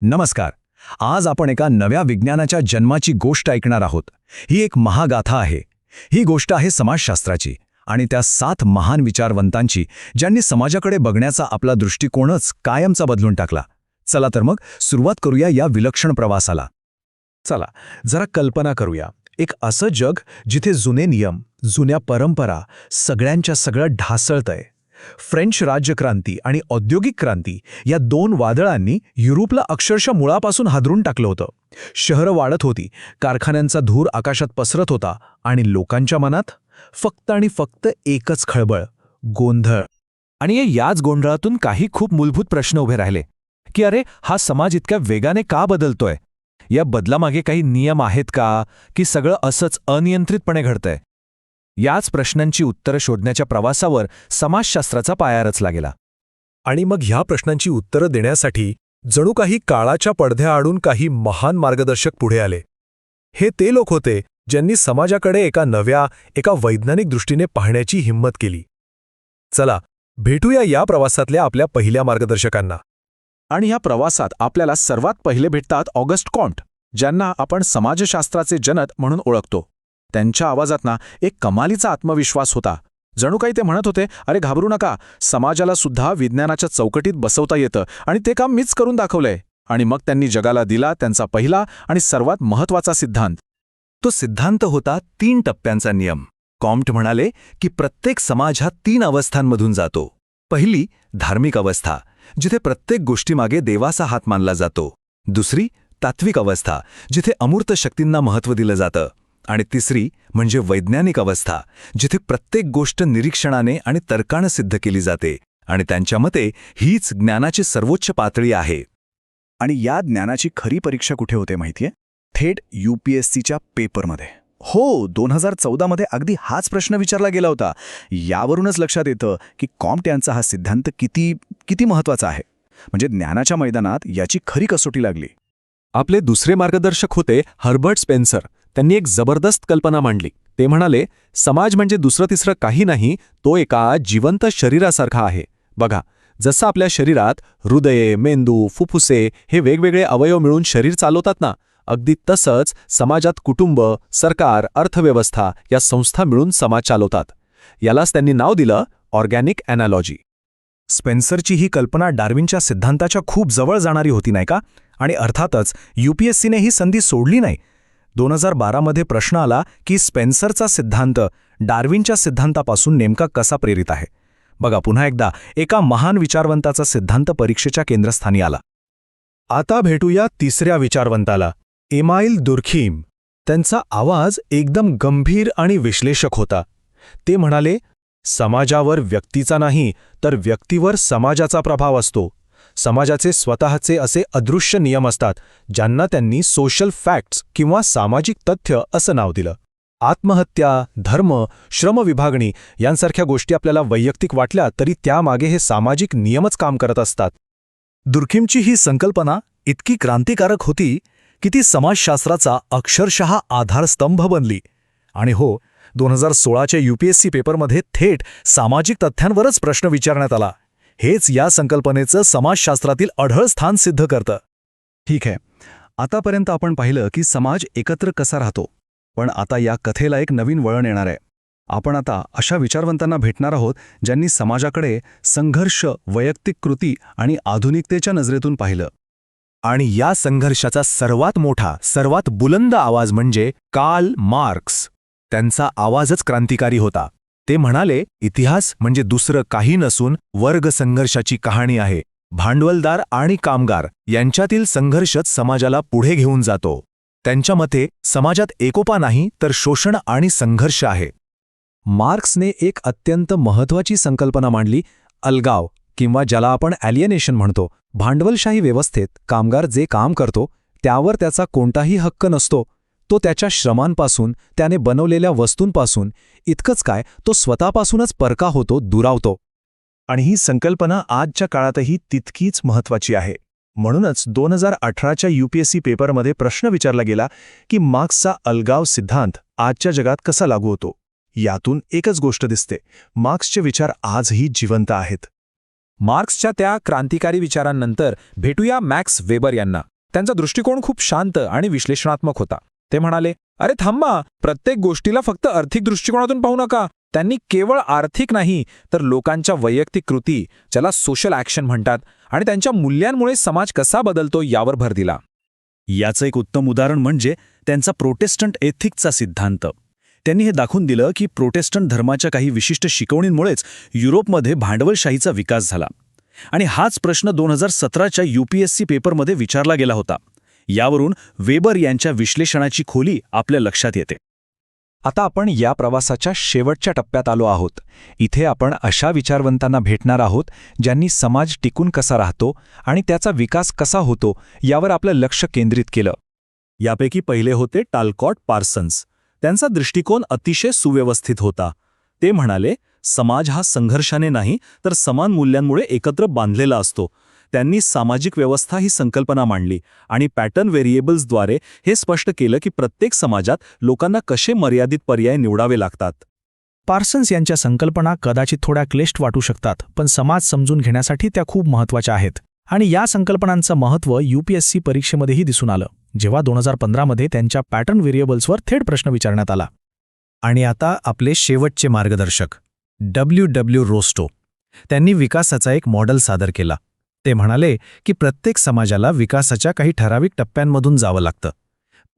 नमस्कार. आज आपण एका नव्या विज्ञानाच्या जन्माची गोष्ट ऐकणार आहोत. ही एक महागाथा आहे. ही गोष्ट आहे समाजशास्त्राची आणि त्या सात महान विचारवंतांची ज्यांनी समाजाकडे बघण्याचा आपला दृष्टिकोनच कायमचा बदलून टाकला. चला तर मग सुरुवात करूया या विलक्षण प्रवासाला. चला जरा कल्पना करूया. एक असं जग जिथे जुने नियम जुन्या परंपरा सगळ्यांच्या सगळं ढासळतंय. फ्रेंच राज्यक्रांती आणि औद्योगिक क्रांती या दोन वादळांनी युरोपला अक्षरशः मुळापासून हादरून टाकलं होतं. शहरं वाढत होती कारखान्यांचा धूर आकाशात पसरत होता आणि लोकांच्या मनात फक्त आणि फक्त एकच खळबळ गोंधळ. आणि याच गोंधळातून काही खूप मूलभूत प्रश्न उभे राहिले की अरे हा समाज इतक्या वेगाने का बदलतोय? या बदलामागे काही नियम आहेत का की सगळं असंच अनियंत्रितपणे घडतंय? याच प्रश्नांची उत्तरं शोधण्याच्या प्रवासावर समाजशास्त्राचा पाया रचला गेला आणि मग ह्या प्रश्नांची उत्तरं देण्यासाठी जणू काही काळाच्या पडद्याआडून काही महान मार्गदर्शक पुढे आले. हे ते लोक होते ज्यांनी समाजाकडे एका नव्या एका वैज्ञानिक दृष्टीने पाहण्याची हिंमत केली. चला भेटूया या प्रवासातल्या आपल्या पहिल्या मार्गदर्शकांना. आणि ह्या प्रवासात आपल्याला सर्वात पहिले भेटतात ऑगस्ट कॉन्ट ज्यांना आपण समाजशास्त्राचे जनक म्हणून ओळखतो. त्यांच्या आवाजात ना एक कमालीचा आत्मविश्वास होता. जणू काही ते म्हणत होते अरे घाबरू नका. समाजाला सुद्धा विज्ञानाच्या चौकटीत बसवता येतं आणि ते काम मीच करून दाखवलंय. आणि मग त्यांनी जगाला दिला त्यांचा पहिला आणि सर्वात महत्त्वाचा सिद्धांत. तो सिद्धांत होता तीन टप्प्यांचा नियम. कॉम्ट म्हणाले की प्रत्येक समाज हा तीन अवस्थांमधून जातो. पहिली धार्मिक अवस्था जिथे प्रत्येक गोष्टीमागे देवाचा हात मानला जातो. दुसरी तात्विक अवस्था जिथे अमूर्त शक्तींना महत्त्व दिलं जातं. आणि तिसरी म्हणजे वैज्ञानिक अवस्था जिथे प्रत्येक गोष्ट निरीक्षणाने आणि तर्कानं सिद्ध केली जाते आणि त्यांच्या मते हीच ज्ञानाची सर्वोच्च पातळी आहे. आणि या ज्ञानाची खरी परीक्षा कुठे होते माहितीये? थेट यूपीएससीच्या पेपरमध्ये. हो दोन हजार चौदामध्ये अगदी हाच प्रश्न विचारला गेला होता. यावरूनच लक्षात येतं की कॉम्ट यांचा हा सिद्धांत किती किती महत्त्वाचा आहे. म्हणजे ज्ञानाच्या मैदानात याची खरी कसोटी लागली. आपले दुसरे मार्गदर्शक होते हर्बर्ट स्पेन्सर. त्यांनी एक जबरदस्त कल्पना मांडली. ते म्हणाले समाज म्हणजे दुसरं तिसरं काही नाही तो एका जिवंत शरीरासारखा आहे. बघा जसं आपल्या शरीरात हृदये मेंदू फुफ्फुसे हे वेगवेगळे अवयव मिळून शरीर चालवतात ना अगदी तसंच समाजात कुटुंब सरकार अर्थव्यवस्था या संस्था मिळून समाज चालवतात. यालाच त्यांनी नाव दिलं ऑर्गॅनिक ॲनालॉजी स्पेन्सरची ही कल्पना डार्विनच्या सिद्धांताच्या खूप जवळ जाणारी होती नाही का? आणि अर्थातच यूपीएससीने ही संधी सोडली नाही. दोन हजार बारामध्ये प्रश्न आला की स्पेन्सरचा सिद्धांत डार्विनच्या सिद्धांतापासून नेमका कसा प्रेरित आहे? बघा पुन्हा एकदा एका महान विचारवंताचा सिद्धांत परीक्षेच्या केंद्रस्थानी आला. आता भेटूया तिसऱ्या विचारवंताला एमाईल दुर्खीम. त्यांचा आवाज एकदम गंभीर आणि विश्लेषक होता. ते म्हणाले समाजावर व्यक्तीचा नाही तर व्यक्तीवर समाजाचा प्रभाव असतो. समाजाचे स्वतःचे असे अदृश्य नियम असतात ज्यांना त्यांनी सोशल फॅक्ट्स किंवा सामाजिक तथ्य असं नाव दिलं. आत्महत्या धर्म श्रमविभागणी यांसारख्या गोष्टी आपल्याला वैयक्तिक वाटल्या तरी त्यामागे हे सामाजिक नियमच काम करत असतात. दुर्खीमची ही संकल्पना इतकी क्रांतिकारक होती की ती समाजशास्त्राचा अक्षरशः आधारस्तंभ बनली. आणि हो दोन हजार सोळाच्या यूपीएससी पेपरमध्ये थेट सामाजिक तथ्यांवरच प्रश्न विचारण्यात आला. हेच या संकल्पनेचं समाजशास्त्रातील अढळ स्थान सिद्ध करतं. ठीक आहे. आतापर्यंत आपण पाहिलं की समाज एकत्र कसा राहतो. पण आता या कथेला एक नवीन वळण येणार आहे. आपण आता अशा विचारवंतांना भेटणार आहोत ज्यांनी समाजाकडे संघर्ष वैयक्तिक कृती आणि आधुनिकतेच्या नजरेतून पाहिलं. आणि या संघर्षाचा सर्वात मोठा सर्वात बुलंद आवाज म्हणजे कार्ल मार्क्स. त्यांचा आवाजच क्रांतिकारी होता. ते म्हणाले इतिहास म्हणजे दुसरं काही नसून वर्ग संघर्षाची कहाणी आहे. भांडवलदार आणि कामगार यांच्यातील संघर्षच समाजाला पुढे घेऊन जातो. त्यांच्या मते समाजात एकोपा नाही तर शोषण आणि संघर्ष आहे. मार्क्सने एक अत्यंत महत्वाची संकल्पना मांडली अलगाव किंवा ज्याला आपण ॲलियनेशन म्हणतो. भांडवलशाही व्यवस्थेत कामगार जे काम करतो त्यावर त्याचा कोणताही हक्क नसतो. तो त्याच्या श्रमांपासून त्याने बनवलेल्या वस्तूंपासून इतकंच काय तो स्वतःपासूनच परका होतो दुरावतो. आणि ही संकल्पना आजच्या काळातही तितकीच महत्वाची आहे. म्हणूनच दोन हजार अठराच्या यूपीएससी पेपरमध्ये प्रश्न विचारला गेला की मार्क्सचा अलगाव सिद्धांत आजच्या जगात कसा लागू होतो? यातून एकच गोष्ट दिसते मार्क्सचे विचार आजही जिवंत आहेत. मार्क्सच्या त्या क्रांतिकारी विचारांनंतर भेटूया मॅक्स वेबर यांना. त्यांचा दृष्टिकोन खूप शांत आणि विश्लेषणात्मक होता. ते म्हणाले अरे थांबा प्रत्येक गोष्टीला फक्त आर्थिक दृष्टिकोनातून पाहू नका. त्यांनी केवळ आर्थिक नाही तर लोकांच्या वैयक्तिक कृती ज्याला सोशल ॲक्शन म्हणतात आणि त्यांच्या मूल्यांमुळे समाज कसा बदलतो यावर भर दिला. याचं एक उत्तम उदाहरण म्हणजे त्यांचा प्रोटेस्टंट एथिक्सचा सिद्धांत. त्यांनी हे दाखवून दिलं की प्रोटेस्टंट धर्माच्या काही विशिष्ट शिकवणींमुळेच युरोपमध्ये भांडवलशाहीचा विकास झाला. आणि हाच प्रश्न दोन हजार सतराच्या यूपीएससी पेपरमध्ये विचारला गेला होता. यावरून वेबर यांच्या विश्लेषणाची खोली आपल्या लक्षात येते. आता आपण या प्रवासाच्या शेवटच्या टप्प्यात आलो आहोत. इथे आपण अशा विचारवंतांना भेटणार आहोत ज्यांनी समाज टिकून कसा राहतो आणि त्याचा विकास कसा होतो यावर आपलं लक्ष केंद्रित केलं. यापैकी पहिले होते टाल्कॉट पार्सन्स. त्यांचा दृष्टिकोन अतिशय सुव्यवस्थित होता. ते म्हणाले समाज हा संघर्षाने नाही तर समान मूल्यांमुळे एकत्र बांधलेला असतो. त्यांनी सामाजिक व्यवस्था ही संकल्पना मांडली आणि पॅटर्न व्हेरिएबल्सद्वारे हे स्पष्ट केलं की प्रत्येक समाजात लोकांना कसे मर्यादित पर्याय निवडावे लागतात. पार्सन्स यांच्या संकल्पना कदाचित थोड्या क्लिष्ट वाटू शकतात पण समाज समजून घेण्यासाठी त्या खूप महत्त्वाच्या आहेत. आणि या संकल्पनांचं महत्त्व यूपीएससी परीक्षेमध्येही दिसून आलं जेव्हा दोन हजार पंधरामध्ये त्यांच्या पॅटर्न व्हेरिएबल्सवर थेट प्रश्न विचारण्यात आला. आणि आता आपले शेवटचे मार्गदर्शक डब्ल्यू डब्ल्यू रोस्टो त्यांनी विकासाचा एक मॉडेल सादर केला. ते म्हणाले की प्रत्येक समाजाला विकासाच्या काही ठराविक टप्प्यांमधून जावं लागतं.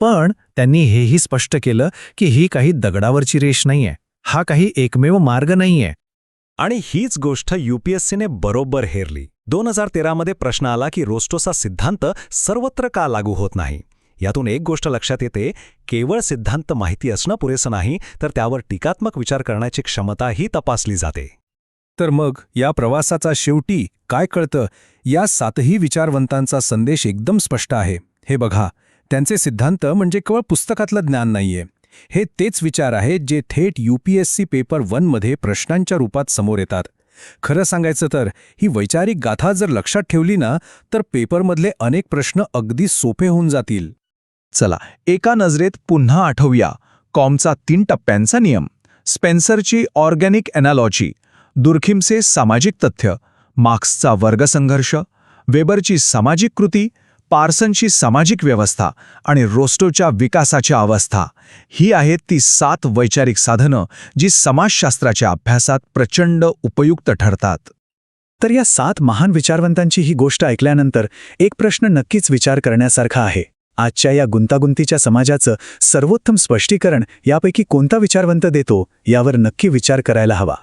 पण त्यांनी हेही स्पष्ट केलं की ही काही दगडावरची रेष नाहीये. हा काही एकमेव मार्ग नाहीये. आणि हीच गोष्ट यूपीएससीने बरोबर हेरली. दोन हजार तेरामध्ये प्रश्न आला की रोस्टोचा सिद्धांत सर्वत्र का लागू होत नाही? यातून एक गोष्ट लक्षात येते केवळ सिद्धांत माहिती असणं पुरेसं नाही तर त्यावर टीकात्मक विचार करण्याची क्षमताही तपासली जाते. तर मग या प्रवासाचा शेवटी काय कळतं? या सातही विचारवंतांचा संदेश एकदम स्पष्ट आहे. हे बघा त्यांचे सिद्धांत म्हणजे केवळ पुस्तकातलं ज्ञान नाहीये. हे तेच विचार आहेत जे थेट यूपीएससी पेपर वनमध्ये प्रश्नांच्या रूपात समोर येतात. खरं सांगायचं तर ही वैचारिक गाथा जर लक्षात ठेवली ना तर पेपरमधले अनेक प्रश्न अगदी सोपे होऊन जातील. चला एका नजरेत पुन्हा आठवूया. कॉमचा तीन टप्प्यांचा नियम. स्पेन्सरची ऑर्गॅनिक एनालॉजी दुर्खिमचे सामाजिक तथ्य मार्क्सचा वर्गसंघर्ष वेबरची सामाजिक कृती पार्सनची सामाजिक व्यवस्था आणि रोस्टोच्या विकासाच्या अवस्था ही आहेत ती सात वैचारिक साधनं जी समाजशास्त्राच्या अभ्यासात प्रचंड उपयुक्त ठरतात. तर या सात महान विचारवंतांची ही गोष्ट ऐकल्यानंतर एक प्रश्न नक्कीच विचार करण्यासारखा आहे. आजच्या या गुंतागुंतीच्या समाजाचं सर्वोत्तम स्पष्टीकरण यापैकी कोणता विचारवंत देतो यावर नक्की विचार करायला हवा.